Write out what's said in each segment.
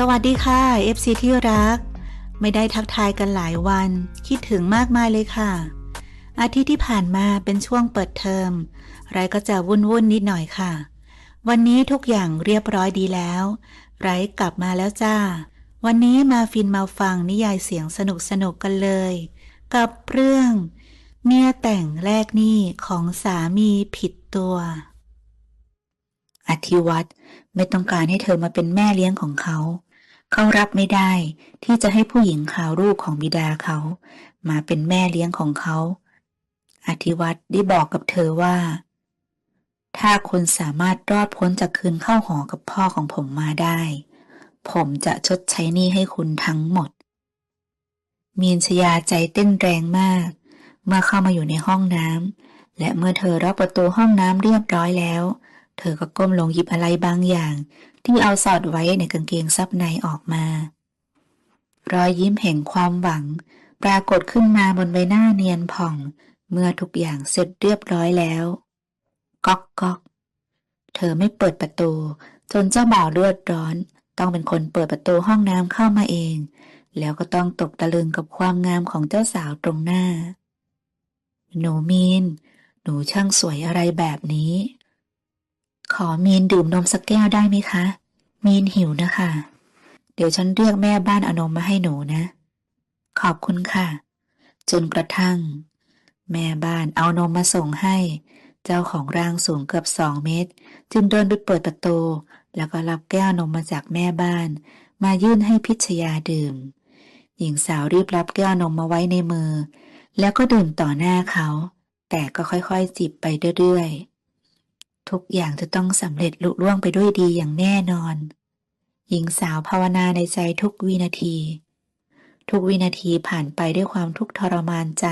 สวัสดีค่ะ FC ที่รัก ไม่ได้ทักทายกันหลายวัน คิดถึงมากมายเลยค่ะ อาทิตย์ที่ผ่านมาเป็นช่วงเปิดเทอมไรก็จะวุ่นวุ่นนิดหน่อยค่ะ วันนี้ทุกอย่างเรียบร้อยดีแล้ว ไรกลับมาแล้วจ้า วันนี้มาฟินมาฟังนิยายเสียงสนุกสนุกกันเลย กับเรื่องเมียแต่งแลกหนี้ของสามีผิดตัว อธิวัตรไม่ต้องการให้เธอมาเป็นแม่เลี้ยงของเขา เขารับไม่ได้ที่จะให้ผู้หญิงข่าวรูปของบิดาเขา มาเป็นแม่เลี้ยงของเขา อธิวัตรได้บอกกับเธอว่า ถ้าคุณสามารถรอดพ้นจากคืนเข้าหอกับพ่อของผมมาได้ ผมจะชดใช้หนี้ให้คุณทั้งหมด มีนชยาใจเต้นแรงมาก เมื่อเข้ามาอยู่ในห้องน้ำและเมื่อเธอล็อกประตูห้องน้ำเรียบร้อยแล้ว เธอก็ก้มลงหยิบอะไรบางอย่าง ที่เอาสอดไว้ในกางเกงซับในออกมา รอยยิ้มแห่งความหวัง ปรากฏขึ้นมาบนใบหน้าเนียนผ่อง เมื่อทุกอย่างเสร็จเรียบร้อยแล้ว ก๊อกก๊อกเธอไม่เปิดประตู จนเจ้าบ่าวเลือดร้อน ต้องเป็นคนเปิดประตูห้องน้ำเข้ามาเอง แล้วก็ต้องตกตะลึงกับความงามของเจ้าสาวตรงหน้า หนูมีน หนูช่างสวยอะไรแบบนี้ อมีนดื่มนมสักแก้วได้ไหมคะ มีนหิวนะคะ เดี๋ยวฉันเรียกแม่บ้านเอานมมาให้หนูนะ ขอบคุณค่ะ จนกระทั่ง แม่บ้านเอานมมาส่งให้ เจ้าของร่างสูงเกือบสองเมตร จึงเดินไปเปิดประตู แล้วก็รับแก้วนมมาจากแม่บ้าน มายื่นให้พิชยาดื่ม หญิงสาวรีบรับแก้วนมมาไว้ในมือ แล้วก็ดื่มต่อหน้าเขา แต่ก็ค่อยๆจิบไปเรื่อยๆ ทุกอย่างจะต้องสำเร็จลุล่วงไปด้วยดีอย่างแน่นอน หญิงสาวภาวนาในใจทุกวินาที ทุกวินาทีผ่านไปด้วยความทุกข์ทรมานใจ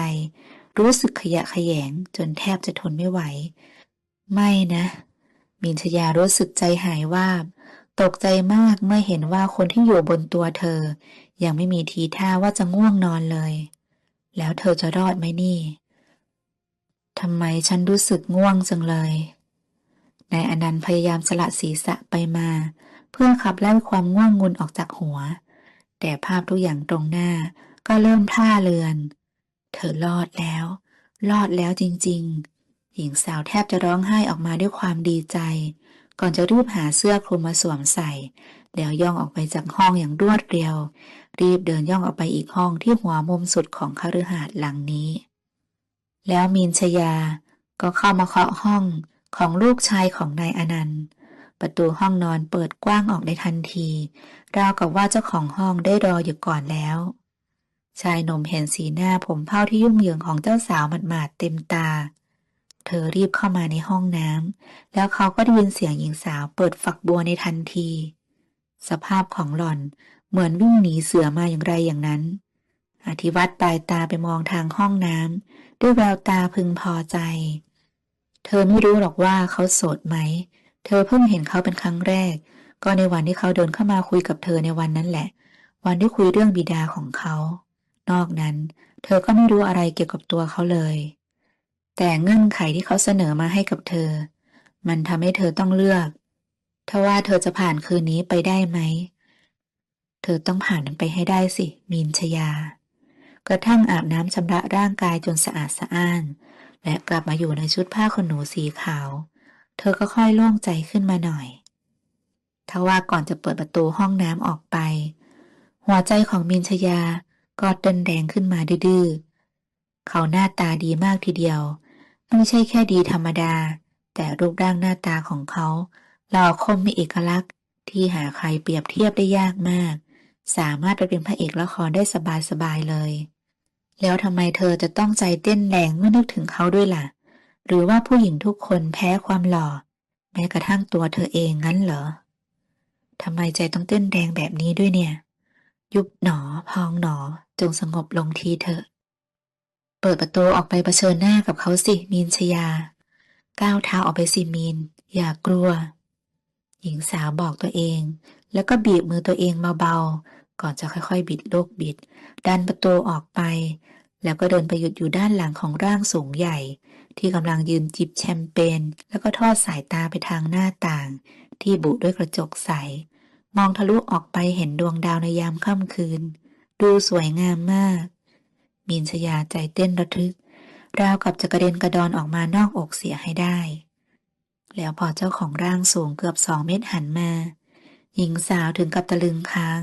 รู้สึกขยะแขยงจนแทบจะทนไม่ไหว ไม่นะ มินชยารู้สึกใจหายว่าตกใจมากเมื่อเห็นว่าคนที่อยู่บนตัวเธอ ยังไม่มีทีท่าว่าจะง่วงนอนเลย แล้วเธอจะรอดไหมนี่ทำไมฉันรู้สึกง่วงจังเลย นายอนันต์พยายามสละศีรษะไปมา เพื่อขับไล่ความง่วงงุนออกจากหัว แต่ภาพทุกอย่างตรงหน้าก็เริ่มท่าเลือน เธอรอดแล้ว รอดแล้วจริง ๆ หญิงสาวแทบจะร้องไห้ออกมาด้วยความดีใจ ก่อนจะรีบหาเสื้อคลุมมาสวมใส่ แล้วย่องออกไปจากห้องอย่างรวดเร็ว รีบเดินย่องออกไปอีกห้องที่หัวมุมสุดของคฤหาสน์หลังนี้ แล้วมีนชยาก็เข้ามาเคาะห้อง ของลูกชายของนายอนันต์ ประตูห้องนอนเปิดกว้างออกในทันที ราวกับว่าเจ้าของห้องได้รออยู่ก่อนแล้ว ชายหนุ่มเห็นสีหน้าผมเผ้าที่ยุ่งเหยิงของเจ้าสาวหมาดๆเต็มตา เธอรีบเข้ามาในห้องน้ำแล้วเขาก็ได้ยินเสียงหญิงสาวเปิดฝักบัวในทันที สภาพของหล่อนเหมือนวิ่งหนีเสือมาอย่างไรอย่างนั้นอธิวัตรปลายตาไปมองทางห้องน้ำด้วยแววตาพึงพอใจ เธอไม่รู้หรอกว่าเขาโสดไหม เธอเพิ่งเห็นเขาเป็นครั้งแรก ก็ในวันที่เขาเดินเข้ามาคุยกับเธอในวันนั้นแหละ วันที่คุยเรื่องบิดาของเขา นอกนั้น เธอก็ไม่รู้อะไรเกี่ยวกับตัวเขาเลย แต่เงื่อนไขที่เขาเสนอมาให้กับเธอ มันทำให้เธอต้องเลือกถ้าว่าเธอจะผ่านคืนนี้ไปได้ไหม เธอต้องผ่านมันไปให้ได้สิ มีนชยา กระทั่งอาบน้ำชำระร่างกายจนสะอาดสะอ้าน และกลับมาอยู่ในชุดผ้าขนหนูสีขาว เธอก็ค่อยโล่งใจขึ้นมาหน่อยทว่าก่อนจะเปิดประตูห้องน้ำออกไป หัวใจของมินชยาก็เต้นแรงขึ้นมาดื้อเขาหน้าตาดีมากทีเดียว ไม่ใช่แค่ดีธรรมดา แต่รูปร่างหน้าตาของเขาหล่อคมมีเอกลักษณ์ ที่หาใครเปรียบเทียบได้ยากมาก สามารถไปเป็นพระเอกละครได้สบายๆเลย แล้วทำไมเธอจะต้องใจเต้นแรงเมื่อนึกถึงเขาด้วยล่ะ หรือว่าผู้หญิงทุกคนแพ้ความหล่อ แม้กระทั่งตัวเธอเองงั้นเหรอทำไมใจต้องเต้นแรงแบบนี้ด้วยเนี่ย ยุบหนอ พองหนอ จงสงบลงทีเถอะ เปิดประตูออกไปเผชิญหน้ากับเขาสิมีนชยา ก้าวเท้าออกไปสิมีน อย่ากลัว หญิงสาวบอกตัวเอง แล้วก็บีบมือตัวเองเบาๆ ก่อนจะค่อยๆ บิดโลกบิด ดันประตูออกไป แล้วก็เดินไปหยุดอยู่ด้านหลังของร่างสูงใหญ่ ที่กำลังยืนจิบแชมเปญแล้วก็ทอดสายตาไปทางหน้าต่าง ที่บุด้วยกระจกใส มองทะลุออกไปเห็นดวงดาวในยามค่ำคืน ดูสวยงามมาก มีนชยาใจเต้นระทึก ราวกับจะกระเด็นกระดอนออกมานอกอกเสียให้ได้ แล้วพอเจ้าของร่างสูงเกือบสองเมตรหันมาหญิงสาวถึงกับตะลึงค้าง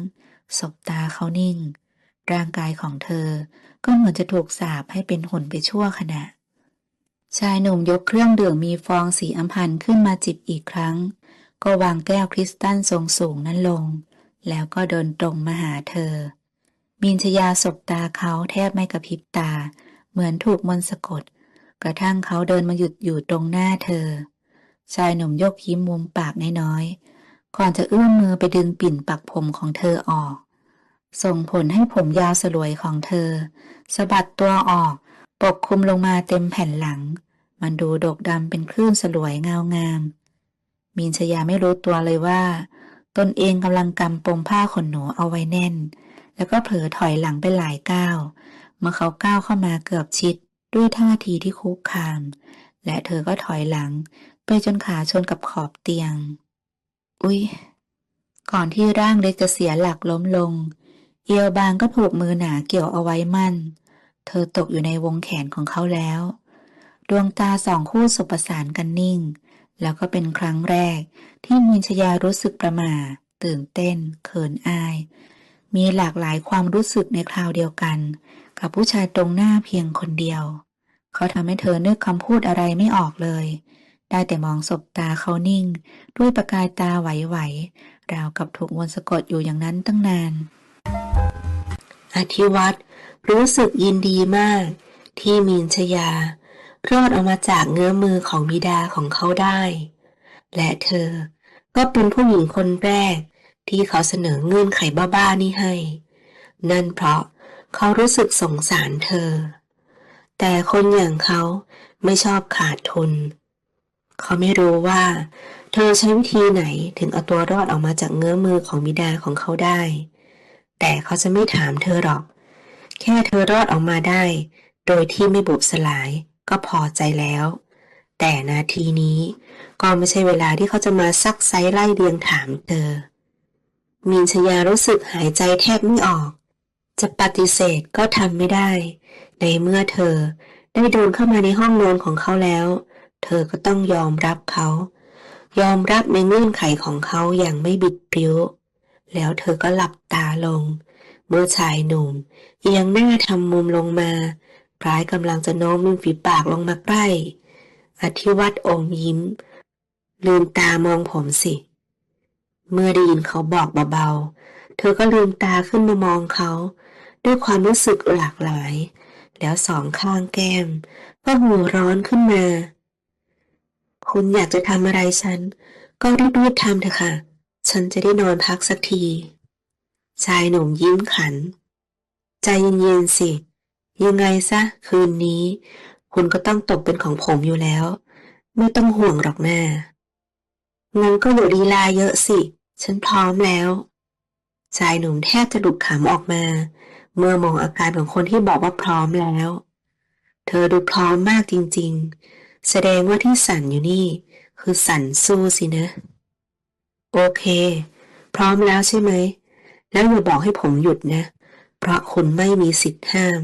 สบตาเขานิ่ง ร่างกายของเธอก็เหมือนจะถูกสาปให้เป็นหุ่นไปชั่วขณะ ชายหนุ่มยกเครื่องดื่มมีฟองสีอัมพันขึ้นมาจิบอีกครั้ง ก็วางแก้วคริสตัลทรงสูงนั้นลง แล้วก็เดินตรงมาหาเธอ มินชยาสบตาเขาแทบไม่กระพริบตา เหมือนถูกมนต์สะกด กระทั่งเขาเดินมาหยุดอยู่ตรงหน้าเธอ ชายหนุ่มยกยิ้มมุมปากน้อยๆก่อนจะเอื้อมมือไปดึงปิ่นปักผมของเธอออก ส่งผลให้ผมยาวสลวยของเธอสะบัดตัวออก ปกคลุมลงมาเต็มแผ่นหลัง มันดูดกดำเป็นคลื่นสลวยเงางาม มีนชยาไม่รู้ตัวเลยว่า ตนเองกำลังกำปมผ้าขนหนูเอาไว้แน่น แล้วก็เผลอถอยหลังไปหลายก้าวเมื่อเขาก้าวเข้ามาเกือบชิด ด้วยท่าทีที่คุกคาม และเธอก็ถอยหลัง ไปจนขาชนกับขอบเตียง อุ๊ย ก่อนที่ร่างเล็กจะเสียหลักล้มลง เอวบางก็ถูกมือหนาเกี่ยวเอาไว้มั่น เธอตกอยู่ในวงแขนของเขาแล้ว ดวงตาสองคู่สบประสานกันนิ่ง แล้วก็เป็นครั้งแรกที่มินชยารู้สึกประหม่า ตื่นเต้น เขินอาย มีหลากหลายความรู้สึกในคราวเดียวกัน กับผู้ชายตรงหน้าเพียงคนเดียว เขาทำให้เธอนึกคำพูดอะไรไม่ออกเลย ได้แต่มองสบตาเขานิ่ง ด้วยประกายตาไหวๆราวกับถูกมนสะกดอยู่อย่างนั้นตั้งนาน อธิวัตรรู้สึกยินดีมาก ที่มีนชยารอดออกมาจากเงื้อมือของบิดาของเขาได้ และเธอก็เป็นผู้หญิงคนแรก ที่เขาเสนอเงื่อนไขบ้าๆนี่ให้ นั่นเพราะเขารู้สึกสงสารเธอ แต่คนอย่างเขาไม่ชอบขาดทุน เขาไม่รู้ว่า เธอใช้วิธีไหนถึงเอาตัวรอดออกมาจากเงื้อมือของบิดาของเขาได้ แต่เขาจะไม่ถามเธอหรอก แค่เธอรอดออกมาได้ โดยที่ไม่บุบสลายก็พอใจแล้ว แต่นาทีนี้ก็ไม่ใช่เวลาที่เขาจะมาซักไซไล่เรียงถามเธอ มีนชยารู้สึกหายใจแทบไม่ออก จะปฏิเสธก็ทำไม่ได้ ในเมื่อเธอได้เดินเข้ามาในห้องนอนของเขาแล้ว เธอก็ต้องยอมรับเขา ยอมรับในเงื่อนไขของเขาอย่างไม่บิดพริ้ว แล้วเธอก็หลับตาลง เมื่อชายหนุ่มเอียงหน้าทำมุมลงมาคล้ายกำลังจะโน้มริมฝีปากลงมาใกล้ อธิวัตรอมยิ้ม ลืมตามองผมสิ เมื่อได้ยินเขาบอกเบาๆ เธอก็ลืมตาขึ้นมามองเขา ด้วยความรู้สึกหลากหลาย แล้วสองข้างแก้ม ก็หัวร้อนขึ้นมา คุณอยากจะทำอะไรฉัน ก็รีบๆทำเถอะค่ะ ฉันจะได้นอนพักสักที ชายหนุ่มยิ้มขัน ใจเย็นๆสิ ยังไงซะ คืนนี้ คุณก็ต้องตกเป็นของผมอยู่แล้ว ไม่ต้องห่วงหรอกแม่งั้นก็อย่าลีลาเยอะสิ ฉันพร้อมแล้ว ชายหนุ่มแทบจะหลุดขำออกมา เมื่อมองอาการของคนที่บอกว่าพร้อมแล้ว เธอดูพร้อมมากจริงๆ แสดงว่าที่สั่นอยู่นี่ คือสั่นสู้สินะ โอเค พร้อมแล้วใช่ไหม แล้วอย่าบอกให้ผมหยุดนะ เพราะคุณไม่มีสิทธิ์ห้าม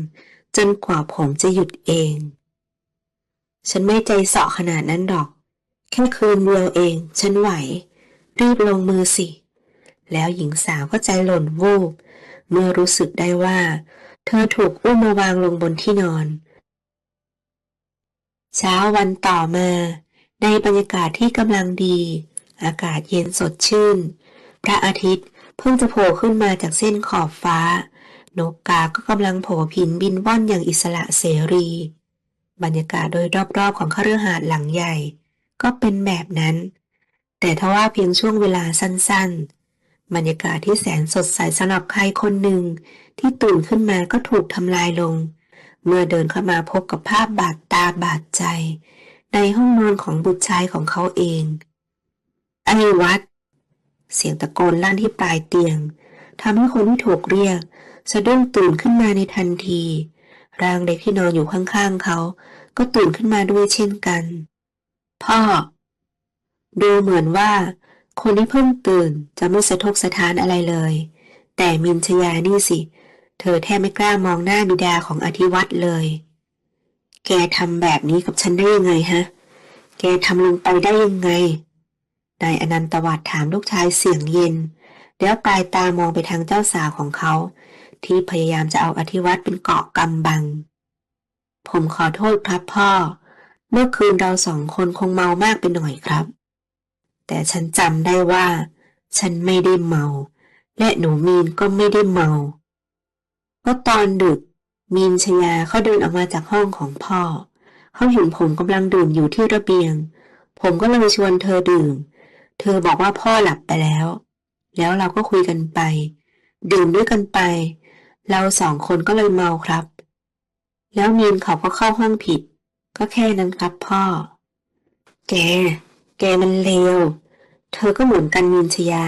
จนกว่าผมจะหยุดเอง ฉันไม่ใจเสาะขนาดนั้นดอก แค่คืนเดียวเอง ฉันไหว รีบลงมือสิ แล้วหญิงสาวก็ใจหล่นวูบ เมื่อรู้สึกได้ว่า เธอถูกอุ้มมาวางลงบนที่นอน เช้าวันต่อมา ในบรรยากาศที่กำลังดี อากาศเย็นสดชื่น พระอาทิตย์เพิ่งจะโผล่ขึ้นมาจากเส้นขอบฟ้า นกกาก็กำลังโผผินบินว่อนอย่างอิสระเสรี บรรยากาศโดยรอบๆของคฤหาสน์หลังใหญ่ ก็เป็นแบบนั้น แต่ทว่าเพียงช่วงเวลาสั้นๆ บรรยากาศที่แสนสดใสสำหรับใครคนหนึ่ง ที่ตื่นขึ้นมาก็ถูกทำลายลง เมื่อเดินเข้ามาพบกับภาพบาดตาบาดใจ ในห้องนอนของบุตรชายของเขาเอง ไอ้วัด เสียงตะโกนลั่นที่ปลายเตียงทำให้คนที่ถูกเรียก สะดุ้งตื่นขึ้นมาในทันที ร่างเด็กที่นอนอยู่ข้างๆเขา ก็ตื่นขึ้นมาด้วยเช่นกัน พ่อ ดูเหมือนว่า คนที่เพิ่งตื่นจะไม่สะทกสะท้านอะไรเลย แต่มินชยานี่สิ เธอแทบไม่กล้ามองหน้าบิดาของอธิวัตรเลย แกทำแบบนี้กับฉันได้ยังไงฮะ แกทำลงไปได้ยังไง นายอนันตวัฒน์ถามลูกชายเสียงเย็น แล้วปลายตามองไปทางเจ้าสาวของเขา ที่พยายามจะเอาอธิวัตเป็นเกาะกำบัง ผมขอโทษครับพ่อ เมื่อคืนเราสองคนคงเมามากไปหน่อยครับ แต่ฉันจำได้ว่า ฉันไม่ได้เมา และหนูมีนก็ไม่ได้เมา ก็ตอนดึก มีนชยาเขาเดินออกมาจากห้องของพ่อ เขาเห็นผมกำลังดื่มอยู่ที่ระเบียง ผมก็เลยชวนเธอดื่ม เธอบอกว่าพ่อหลับไปแล้ว แล้วเราก็คุยกันไป ดื่มด้วยกันไป เราสองคนก็เลยเมาครับ แล้วมีนเขาก็เข้าห้องผิด ก็แค่นั้นครับพ่อ แก แกมันเลว เธอก็เหมือนกันมีนชยา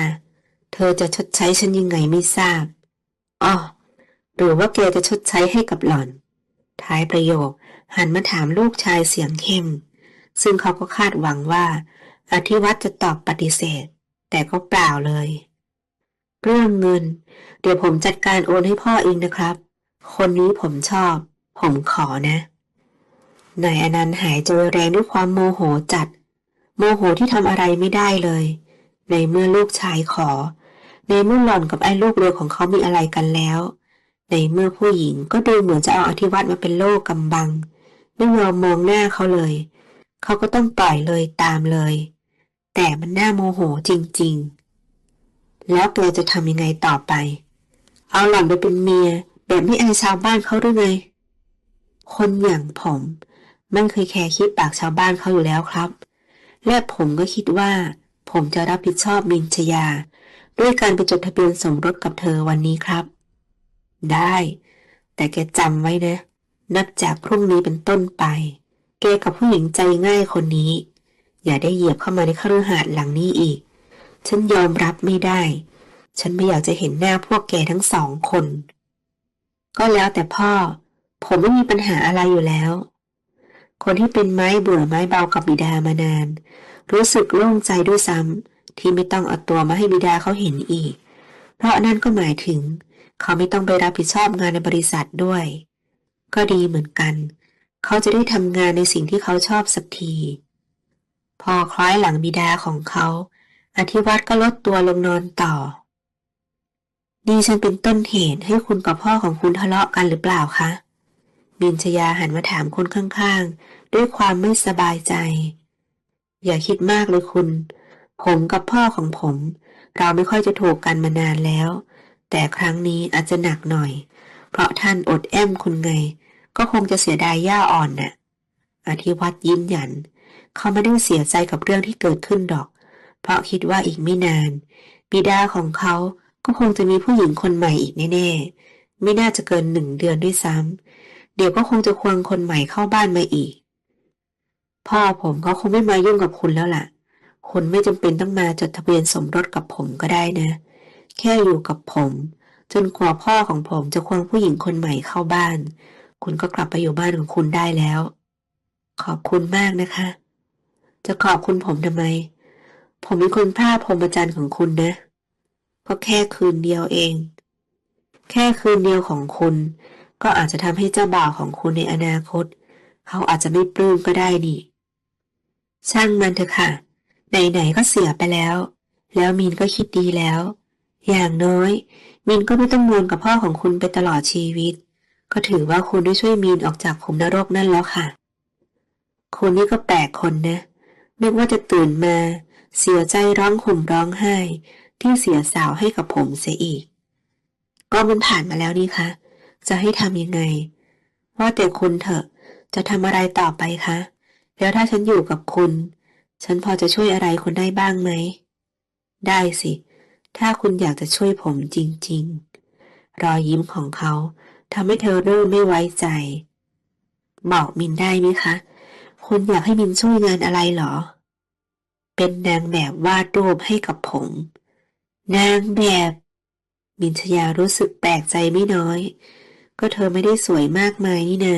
เธอจะชดใช้ฉันยังไงไม่ทราบอ๋อหรือว่าแกจะชดใช้ให้กับหล่อน ท้ายประโยคหันมาถามลูกชายเสียงเข้ม ซึ่งเขาก็คาดหวังว่า อธิวัตจะตอบปฏิเสธ แต่ก็เปล่าเลย เรื่องเงิน เดี๋ยวผมจัดการโอนให้พ่อเองนะครับ คนนี้ผมชอบ ผมขอนะนายอนันต์หายใจแรงด้วยความโมโหจัด โมโหที่ทำอะไรไม่ได้เลย ในเมื่อลูกชายขอ ในเมื่อหล่อนกับไอ้ลูกเรือของเขามีอะไรกันแล้ว ในเมื่อผู้หญิงก็ดูเหมือนจะเอาอธิวัตมาเป็นโลกกำบัง ไม่ยอมมองหน้าเขาเลย เขาก็ต้องปล่อยเลยตามเลย แต่มันน่าโมโหจริง ๆ แล้วแกจะทำยังไงต่อไป เอาหล่อนไปเป็นเมีย แบบไม่อายชาวบ้านเขาหรือไง คนอย่างผมไม่เคยแคร์คิดปากชาวบ้านเขาอยู่แล้วครับ และผมก็คิดว่า ผมจะรับผิดชอบมินชยา ด้วยการไปจดทะเบียนสมรสกับเธอวันนี้ครับ ได้ แต่แกจำไว้นะ นับจากพรุ่งนี้เป็นต้นไป แกกับผู้หญิงใจง่ายคนนี้ อย่าได้เหยียบเข้ามาในคฤหาสน์หลังนี้อีก ฉันยอมรับไม่ได้ ฉันไม่อยากจะเห็นหน้าพวกแกทั้งสองคน ก็แล้วแต่พ่อ ผมไม่มีปัญหาอะไรอยู่แล้ว คนที่เป็นไม้เบื่อไม้เบากับบิดามานาน รู้สึกโล่งใจด้วยซ้ำที่ไม่ต้องเอาตัวมาให้บิดาเขาเห็นอีก เพราะนั่นก็หมายถึง เขาไม่ต้องไปรับผิดชอบงานในบริษัทด้วย ก็ดีเหมือนกัน เขาจะได้ทำงานในสิ่งที่เขาชอบสักที พอคล้อยหลังบิดาของเขาอธิวัตรก็ลดตัวลงนอนต่อ นี่ฉันเป็นต้นเหตุให้คุณกับพ่อของคุณทะเลาะกันหรือเปล่าคะ บินชยาหันมาถามคนข้างๆ ด้วยความไม่สบายใจ อย่าคิดมากเลยคุณ ผมกับพ่อของผม เราไม่ค่อยจะถูกกันมานานแล้ว แต่ครั้งนี้อาจจะหนักหน่อย เพราะท่านอดแอมคุณไง ก็คงจะเสียดายย่าอ่อนน่ะ อธิวัตรยิ้มหยัน เขาไม่ได้เสียใจกับเรื่องที่เกิดขึ้นดอก เพราะคิดว่าอีกไม่นาน บิดาของเขาก็คงจะมีผู้หญิงคนใหม่อีกแน่ๆ ไม่น่าจะเกินหนึ่งเดือนด้วยซ้ำเดี๋ยวก็คงจะควงคนใหม่เข้าบ้านมาอีก พ่อผมเขาคงไม่มายุ่งกับคุณแล้วล่ะ คุณไม่จำเป็นต้องมาจดทะเบียนสมรสกับผมก็ได้นะ แค่อยู่กับผม จนกว่าพ่อของผมจะควงผู้หญิงคนใหม่เข้าบ้าน คุณก็กลับไปอยู่บ้านของคุณได้แล้ว ขอบคุณมากนะคะ จะขอบคุณผมทำไม ผมเป็นคนพลาดพรมจรรย์ของคุณนะ ก็แค่คืนเดียวเอง แค่คืนเดียวของคุณ ก็อาจจะทำให้เจ้าบ่าวของคุณในอนาคต เขาอาจจะไม่ปลื้มก็ได้นี่ ช่างมันเถอะค่ะ ไหนๆก็เสียไปแล้ว แล้วมีนก็คิดดีแล้ว อย่างน้อยมินก็ไม่ต้องนอนกับพ่อของคุณไปตลอดชีวิต ก็ถือว่าคุณได้ช่วยมีนออกจากขุมนรกนั่นแล้วค่ะคุณนี่ก็แปลกคนนะ นึกว่าจะตื่นมา เสียใจร้องห่มร้องไห้ ที่เสียสาวให้กับผมเสียอีก ก็มันผ่านมาแล้วนี่คะจะให้ทำยังไง ว่าแต่คุณเถอะจะทำอะไรต่อไปคะ แล้วถ้าฉันอยู่กับคุณ ฉันพอจะช่วยอะไรคุณได้บ้างไหม ได้สิ ถ้าคุณอยากจะช่วยผมจริง ๆ รอยยิ้มของเขาทำให้เธอเริ่มไม่ไว้ใจ บอกมินได้ไหมคะ คุณอยากให้มินช่วยงานอะไรเหรอ เป็นนางแบบวาดรูปให้กับผม นางแบบ มินชยารู้สึกแปลกใจไม่น้อย ก็เธอไม่ได้สวยมากมายนี่นา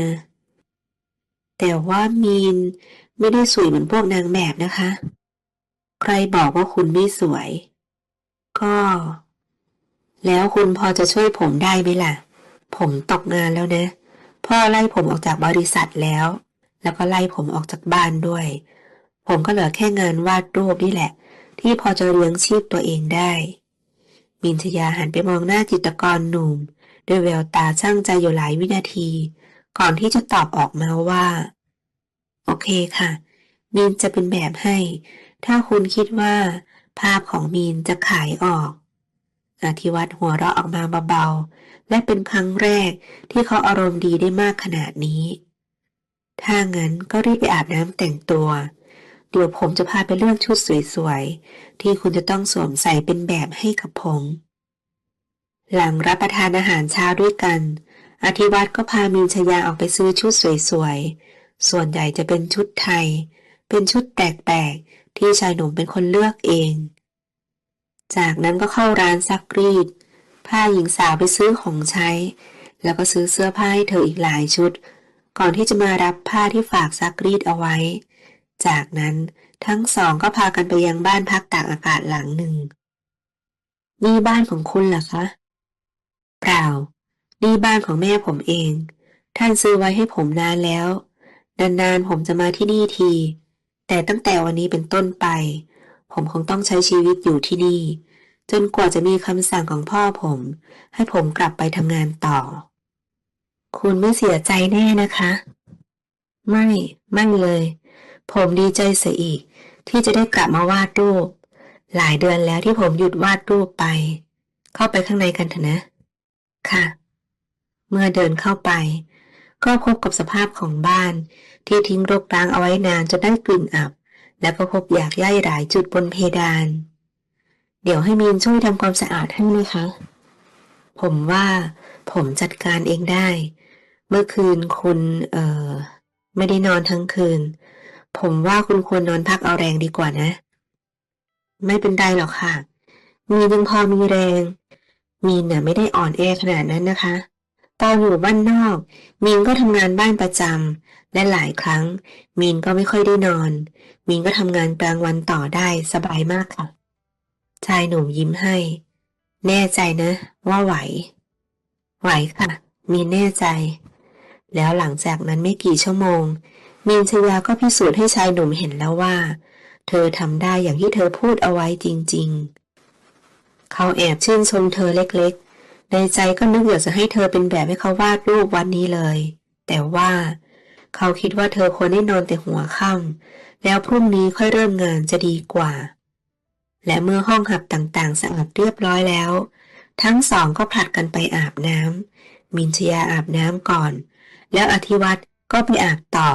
แต่ว่ามีนไม่ได้สวยเหมือนพวกนางแบบนะคะ ใครบอกว่าคุณไม่สวย ก็ แล้วคุณพอจะช่วยผมได้ไหมล่ะ ผมตกงานแล้วนะ พ่อไล่ผมออกจากบริษัทแล้ว แล้วก็ไล่ผมออกจากบ้านด้วย ผมก็เหลือแค่งานวาดรูปนี่แหละ ที่พอจะเลี้ยงชีพตัวเองได้ มินชยาหันไปมองหน้าจิตรกรหนุ่ม ด้วยแววตาช่างใจอยู่หลายวินาที ก่อนที่จะตอบออกมาว่า โอเคค่ะมีนจะเป็นแบบให้ ถ้าคุณคิดว่า ภาพของมีนจะขายออกอาทิวัตรหัวเราะออกมาเบาๆ และเป็นครั้งแรกที่เขาอารมณ์ดีได้มากขนาดนี้ ถ้างั้นก็รีบไปอาบน้ำแต่งตัวเดี๋ยวผมจะพาไปเลือกชุดสวยๆ ที่คุณจะต้องสวมใส่เป็นแบบให้กับผม หลังรับประทานอาหารเช้าด้วยกันอาทิวัตรก็พามีนชยาออกไปซื้อชุดสวยๆ ส่วนใหญ่จะเป็นชุดไทย เป็นชุดแปลกๆ ที่ชายหนุ่มเป็นคนเลือกเอง จากนั้นก็เข้าร้านซักรีดผ้าหญิงสาวไปซื้อของใช้ แล้วก็ซื้อเสื้อผ้าให้เธออีกหลายชุด ก่อนที่จะมารับผ้าที่ฝากซักรีดเอาไว้ จากนั้นทั้งสองก็พากันไปยังบ้านพักตากอากาศหลังหนึ่ง นี่บ้านของคุณเหรอคะ เปล่า นี่บ้านของแม่ผมเอง ท่านซื้อไว้ให้ผมนานแล้ว นานๆผมจะมาที่นี่ที แต่ตั้งแต่วันนี้เป็นต้นไป ผมคงต้องใช้ชีวิตอยู่ที่นี่ จนกว่าจะมีคำสั่งของพ่อผม ให้ผมกลับไปทำงานต่อ คุณไม่เสียใจแน่นะคะ ไม่ ไม่เลย ผมดีใจเสียอีก ที่จะได้กลับมาวาดรูป หลายเดือนแล้วที่ผมหยุดวาดรูปไป เข้าไปข้างในกันเถอะนะ ค่ะ เมื่อเดินเข้าไป ก็พบกับสภาพของบ้าน ที่ทิ้งรกร้างเอาไว้นานจนได้กลิ่นอับ แล้วก็พบอยากย่ายหลายจุดบนเพดาน เดี๋ยวให้มีนช่วยทำความสะอาดให้นะคะ ผมว่าผมจัดการเองได้ เมื่อคืนคุณเอ่อไม่ได้นอนทั้งคืน ผมว่าคุณควรนอนพักเอาแรงดีกว่านะ ไม่เป็นไรหรอกค่ะ มียังพอมีแรง มีนน่ะไม่ได้อ่อนแอขนาดนั้นนะคะตอนอยู่บ้านนอก มีนก็ทำงานบ้านประจำและหลายครั้ง มีนก็ไม่ค่อยได้นอน มีนก็ทำงานกลางวันต่อได้สบายมากค่ะ ชายหนุ่มยิ้มให้ แน่ใจนะ ว่าไหว ไหวค่ะ มีนแน่ใจ แล้วหลังจากนั้นไม่กี่ชั่วโมง มีนชยาก็พิสูจน์ให้ชายหนุ่มเห็นแล้วว่า เธอทำได้อย่างที่เธอพูดเอาไว้จริง ๆ เขาแอบชื่นชมเธอเล็กๆ ในใจก็นึกอยากจะให้เธอเป็นแบบให้เขาวาดรูปวันนี้เลย แต่ว่า เขาคิดว่าเธอควรได้นอนแต่หัวค่ำแล้วพรุ่งนี้ค่อยเริ่มงานจะดีกว่า และเมื่อห้องหับต่างๆสะอาดเรียบร้อยแล้ว ทั้งสองก็ผลัดกันไปอาบน้ำมินชยาอาบน้ำก่อน แล้วอธิวัตรก็ไปอาบต่อ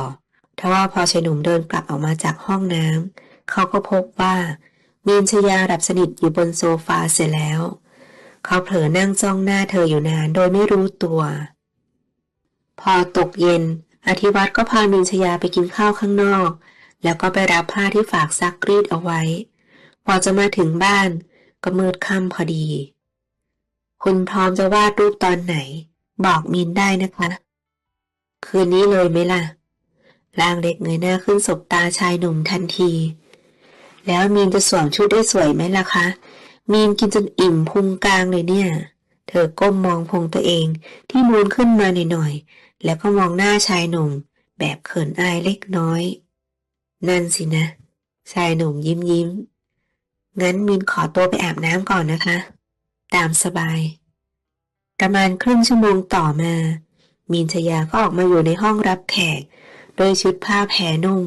ทว่าพอชายหนุ่มเดินกลับออกมาจากห้องน้ำเขาก็พบว่า มีนชยาหลับสนิทอยู่บนโซฟาเสร็จแล้ว เขาเผลอนั่งจ้องหน้าเธออยู่นานโดยไม่รู้ตัว พอตกเย็น อธิวัตรก็พามินชยาไปกินข้าวข้างนอก แล้วก็ไปรับผ้าที่ฝากซักรีดเอาไว้ พอจะมาถึงบ้านก็มืดค่ำพอดี คุณพร้อมจะวาดรูปตอนไหน บอกมินได้นะคะ คืนนี้เลยไหมล่ะร่างเล็กเงยหน้าขึ้นสบตาชายหนุ่มทันที แล้วมีนจะสวมชุดได้สวยไหมล่ะคะ มีนกินจนอิ่มพุงกลางเลยเนี่ย เธอก้มมองพุงตัวเองที่นูนขึ้นมาหน่อยๆ แล้วก็มองหน้าชายหนุ่ม แบบเขินอายเล็กน้อย นั่นสินะ ชายหนุ่มยิ้มยิ้ม งั้นมีนขอตัวไปอาบน้ำก่อนนะคะ ตามสบาย ประมาณครึ่งชั่วโมงต่อมา มีนชยาก็ออกมาอยู่ในห้องรับแขก โดยชุดผ้าแผ่นุ่ม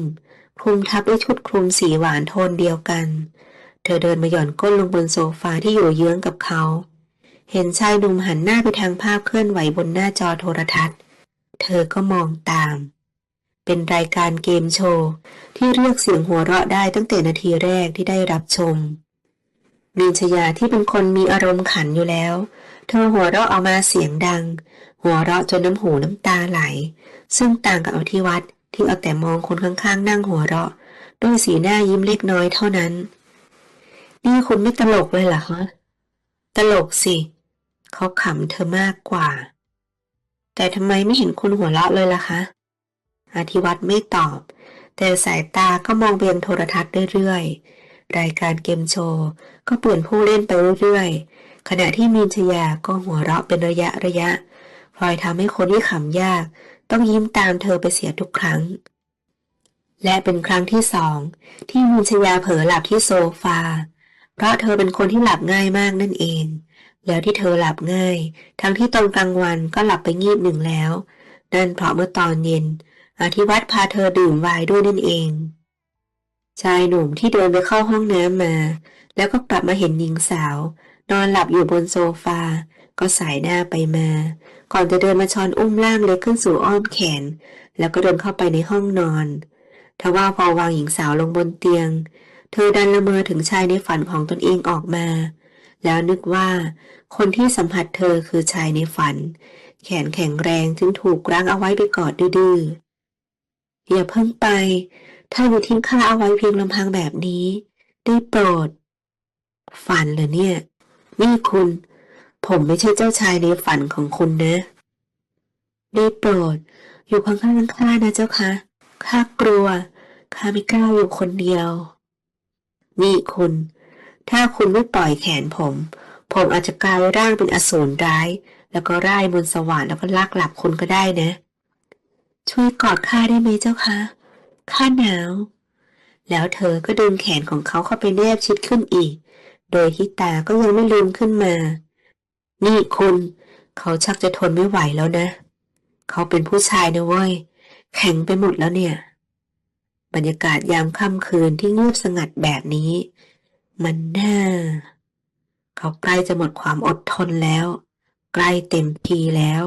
คลุมทับด้วยชุดคลุมสีหวานโทนเดียวกัน เธอเดินมาหย่อนก้นลงบนโซฟาที่อยู่เยื้องกับเขา เห็นชายหนุ่มหันหน้าไปทางภาพเคลื่อนไหวบนหน้าจอโทรทัศน์ เธอก็มองตาม เป็นรายการเกมโชว์ที่เรียกเสียงหัวเราะได้ตั้งแต่นาทีแรกที่ได้รับชมมีนชยาที่เป็นคนมีอารมณ์ขันอยู่แล้ว เธอหัวเราะออกมาเสียงดัง หัวเราะจนน้ำหูน้ำตาไหล ซึ่งต่างกับอธิวัตรที่เอาแต่มองคนข้างๆ นั่งหัวเราะ ด้วยสีหน้ายิ้มเล็กน้อยเท่านั้น นี่คุณไม่ตลกเลยเหรอคะตลกสิ เขาขำเธอมากกว่า แต่ทำไมไม่เห็นคุณหัวเราะเลยล่ะคะอธิวัตรไม่ตอบ แต่สายตาก็มองไปยังโทรทัศน์เรื่อยๆ รายการเกมโชว์ก็เปลี่ยนผู้เล่นไปเรื่อยๆ ขณะที่มีนชยาก็หัวเราะเป็นระยะระยะ พลอยทำให้คนที่ขำยาก ต้องยิ้มตามเธอไปเสียทุกครั้ง และเป็นครั้งที่สอง ที่มีนชยาเผลอหลับที่โซฟา เพราะเธอเป็นคนที่หลับง่ายมากนั่นเอง แล้วที่เธอหลับง่าย ทั้งที่ตอนกลางวันก็หลับไปงีบหนึ่งแล้ว นั่นเพราะเมื่อตอนเย็นอาทิวัตพาเธอดื่มไวน์ด้วยนั่นเองชายหนุ่มที่เดินไปเข้าห้องน้ำมา แล้วก็กลับมาเห็นหญิงสาว นอนหลับอยู่บนโซฟา ก็สายหน้าไปมา ก่อนจะเดินมาช้อนอุ้มล่างเล็กขึ้นสู่อ้อมแขน แล้วก็เดินเข้าไปในห้องนอน ทว่าพอวางหญิงสาวลงบนเตียง เธอดันละเมอถึงชายในฝันของตนเองออกมา แล้วนึกว่า คนที่สัมผัสเธอคือชายในฝัน แขนแข็งแรงจึงถูกรั้งเอาไว้ไปกอดดื้ออย่าเพิ่งไป ถ้าอยู่ทิ้งข้าเอาไว้เพียงลำพังแบบนี้ ได้โปรด ฝันเหรอเนี่ย นี่คุณ ผมไม่ใช่เจ้าชายในฝันของคุณนะได้โปรด อยู่ข้างๆข้านะเจ้าคะข้ากลัวข้าไม่กล้าอยู่คนเดียว นี่คุณ ถ้าคุณไม่ปล่อยแขนผม ผมอาจจะกลายร่างเป็นอสูรร้าย แล้วก็ร่ายบนสวรรค์แล้วก็ลากหลับคุณก็ได้นะ ช่วยกอดข้าได้ไหมเจ้าคะข้าหนาว แล้วเธอก็ดึงแขนของเขาเข้าไปแนบชิดขึ้นอีก โดยที่ตาก็ยังไม่ลืมขึ้นมา นี่คุณ เขาชักจะทนไม่ไหวแล้วนะ เขาเป็นผู้ชายนะเว้ย แข็งไปหมดแล้วเนี่ย บรรยากาศยามค่ำคืนที่เงียบสงัดแบบนี้ มันน่า เขาใกล้จะหมดความอดทนแล้ว ใกล้เต็มทีแล้ว